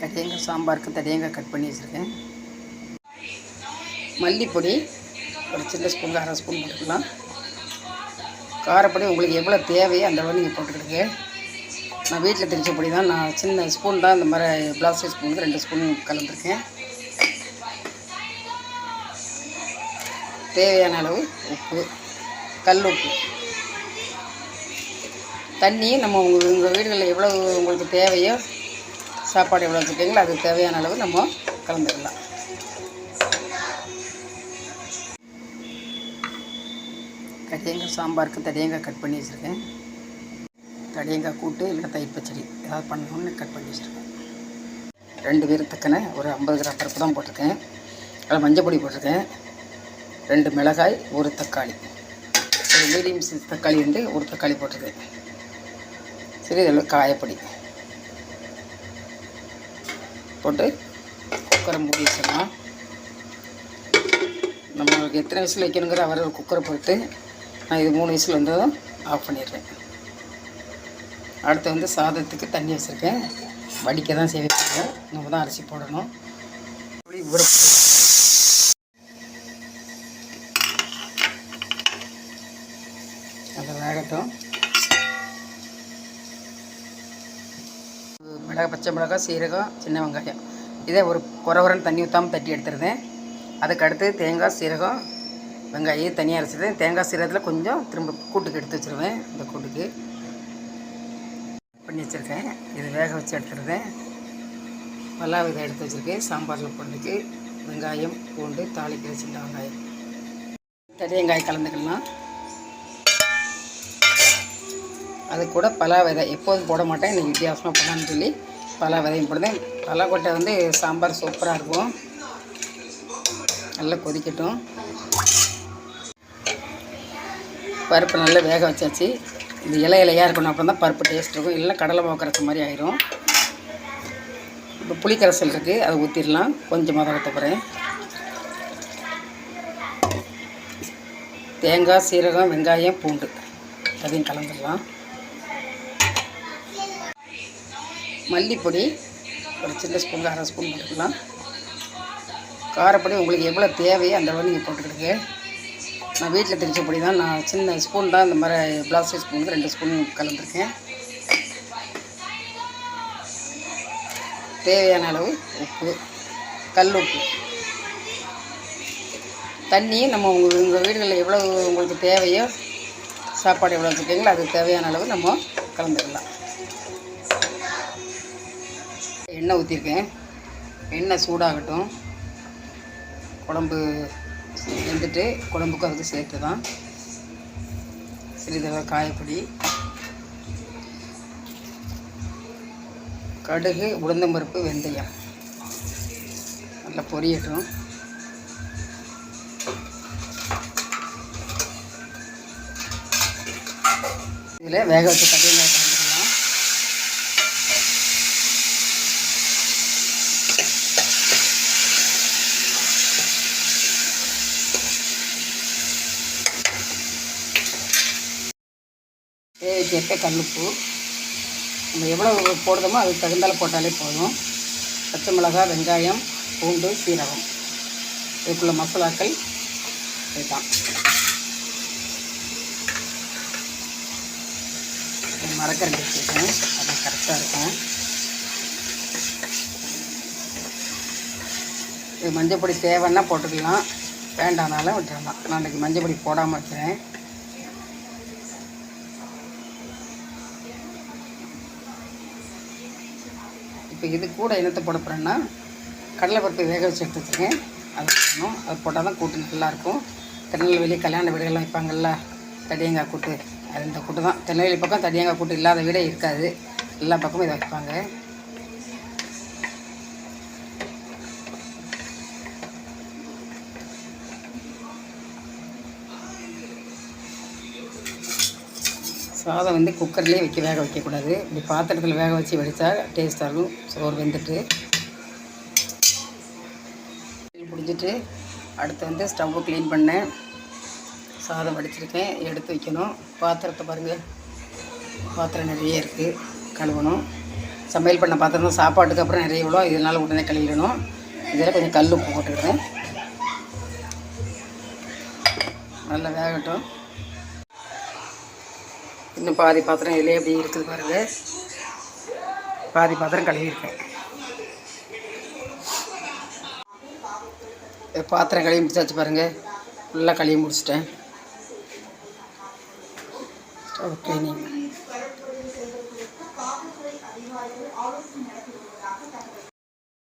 தடியங்காய் சாம்பாருக்கு தடியங்காய் கட் பண்ணி வச்சுருக்கேன். மல்லிப்பொடி ஒரு சின்ன ஸ்பூன் அரை ஸ்பூன் போட்டுக்கலாம். காரப்பொடி உங்களுக்கு எவ்வளோ தேவையோ அந்த அளவு நீங்கள் போட்டுக்கிடுங்க. நான் வீட்டில் தெரிஞ்ச பொடி தான். நான் சின்ன ஸ்பூன் தான் இந்த மாதிரி பிளாஸ்டிக் ஸ்பூனுக்கு ரெண்டு ஸ்பூன் கலந்துருக்கேன். தேவையான அளவு உப்பு கல் உப்பு. தண்ணி நம்ம உங்கள் உங்கள் வீடுகளில் எவ்வளோ உங்களுக்கு தேவையோ சாப்பாடு எவ்வளோ வச்சுருக்கீங்களோ அதுக்கு தேவையான அளவு நம்ம கலந்துக்கலாம். தடியங்காய் சாம்பாருக்கு தடியங்காய் கட் பண்ணி வச்சுருக்கேன். தடியங்காய் கூட்டு இல்லை தயிர் பச்சடி ஏதாவது பண்ணணும்னு கட் பண்ணி வச்சுருக்கேன். ரெண்டு பேர்த்துக்கான தக்கன ஒரு ஐம்பது கிராம் பருப்பு தான் போட்டிருக்கேன். அதில் மஞ்சள் பொடி போட்டிருக்கேன். ரெண்டு மிளகாய் ஒரு தக்காளி. ஒரு மீடியம் சைஸ் தக்காளி வந்து ஒரு தக்காளி போட்டிருக்கேன். சரி இதில் காயப்பொடி. போட்டு குக்கரை மூடி வச்சிடலாம். நம்மளுக்கு எத்தனை விசில் வைக்கணுங்கிற அவர் ஒரு குக்கரை பொறுத்து நான் இது மூணு விசில் வந்ததும் ஆஃப் பண்ணிடுறேன். அடுத்து வந்து சாதத்துக்கு தண்ணி வச்சுருக்கேன். வடிக்க தான் செய்வாங்க நம்ம தான் அரிசி போடணும். புளி ஊற வேகட்டும். மிளகாய் பச்சை மிளகாய் சீரகம் சின்ன வெங்காயம். இதே ஒரு குறவரன் தண்ணி ஊற்றாமல் தட்டி எடுத்துருந்தேன் அதுக்கு அடுத்து தேங்காய் சீரகம் வெங்காயம் தனியாக அரைச்சிடுவேன் தேங்காய் சீரகத்தில் கொஞ்சம் திரும்ப கூட்டுக்கு எடுத்து வச்சுருவேன். இந்த கூட்டுக்கு பண்ணி வச்சுருக்கேன். இது வேக வச்சு எடுத்துருந்தேன் பல்லாவ இதை எடுத்து வச்சுருக்கேன். சாம்பாரில் போடுறதுக்கு வெங்காயம் பூண்டு தாளிக்கிற சின்ன வெங்காயம். தடி வெங்காயம் கலந்துக்கலாம். அது கூட பலா விதை எப்போதும் போட மாட்டேன். இன்னைக்கு வித்தியாசமாக பண்ணான்னு சொல்லி பலா விதையும் போடுதேன் கொட்டை வந்து சாம்பார் சூப்பராக இருக்கும். நல்லா கொதிக்கட்டும். பருப்பு நல்லா வேக வச்சாச்சு. இது இலை இலையாக இருக்கணும் அப்புறம் தான் பருப்பு டேஸ்ட் இருக்கும். இல்லை கடலை மாவு கரைச்ச மாதிரி ஆயிரும். இப்போ புளி கரைசல் இருக்குது அதை ஊற்றிடலாம் கொஞ்சமாக தான் தேங்காய் சீரகம் வெங்காயம் பூண்டு அதையும் கலந்துடலாம். மல்லிப்பொடி ஒரு சின்ன ஸ்பூன் அரை ஸ்பூன் போட்டுக்கலாம் காரப்பொடி உங்களுக்கு எவ்வளோ தேவையோ அந்த அளவு நீங்கள் போட்டுக்கிடுங்க. நான் வீட்டில் தெரிஞ்ச பொடி தான். நான் சின்ன ஸ்பூன் தான் இந்த மாதிரி பிளாஸ்டிக் ஸ்பூனுக்கு ரெண்டு ஸ்பூன் கலந்துருக்கேன். தேவையான அளவு உப்பு கல் உப்பு. தண்ணி நம்ம உங்கள் உங்கள் வீடுகளில் எவ்வளோ உங்களுக்கு தேவையோ சாப்பாடு எவ்வளோ வச்சுருக்கீங்களோ அதுக்கு தேவையான அளவு நம்ம கலந்துக்கலாம். எண்ணெய் ஊற்றிருக்கேன் எண்ணெய் சூடாகட்டும். குழம்பு வெந்துட்டு குழம்புக்கும் அதுக்கு சேர்த்து தான் சிறிதளவு காயப்பொடி. கடுகு உளுந்தம்பருப்பு வெந்தயம். நல்லா பொரியட்டும். இதில் வேக வச்ச தண்ணியில் கலந்துக்கலாம் தேவைக்கேற்ற கல்லுப்பு. நம்ம எவ்வளோ போடுறோமோ அதுக்கு தகுந்தால போட்டாலே போதும். பச்சை மிளகாய் வெங்காயம் பூண்டு சீரகம். இதுக்குள்ள மசாலாக்கள் இதுதான். மரக்கரண்டி வச்சுருக்கேன். அது கரெக்டாக இருக்கும். இது மஞ்சள் பொடி தேவைன்னா போட்டுக்கலாம். வேண்டானாலும் விட்டுறலாம். நான் இன்றைக்கி மஞ்சள் பொடி போடாமல் வைக்கிறேன் இப்போ இது கூட என்னத்தை போட போகிறேன்னா கடலைப்பருப்பு வேக வச்சு எடுத்து வச்சுருக்கேன். அது போடணும். அது போட்டால் தான் கூட்டு நல்லாயிருக்கும். திருநெல்வேலி கல்யாண வீடுகள்லாம் வைப்பாங்கள்ல தடியங்காய் கூட்டு. அது இந்த கூட்டு தான். திருநெல்வேலி பக்கம் தடியங்காய் கூட்டு இல்லாத வீடே இருக்காது. எல்லா பக்கமும் இதை வைப்பாங்க. சாதம் வந்து குக்கர்லேயே வைக்க வேக வைக்கக்கூடாது. இப்படி பாத்திரத்தில் வேக வச்சு வடித்தா டேஸ்ட்டாக இருக்கும் சோறு வெந்துட்டு. பிடிஞ்சிட்டு அடுத்து வந்து ஸ்டவ்வை க்ளீன் பண்ணேன். சாதம் வடிச்சிருக்கேன். எடுத்து வைக்கணும். பாத்திரத்தை பாருங்கள் பாத்திரம் நிறைய இருக்குது கழுவணும். சமையல் பண்ண பாத்திரம் தான் சாப்பாட்டுக்கு அப்புறம் நிறைய விடும் இதனால் உடனே கழுவிடணும். இதில் கொஞ்சம் கல் உப்பு போட்டுக்கிறேன் நல்லா வேகட்டும். இன்னும் பாதி பாத்திரம் இலையே எப்படி இருக்குது பாருங்கள் பாதி பாத்திரம் கழுவிருக்கேன் பாத்திரம் கழுவி முடிச்சாச்சு பாருங்கள் ஃபுல்லாக கழுவி முடிச்சிட்டேன். Stove cleaning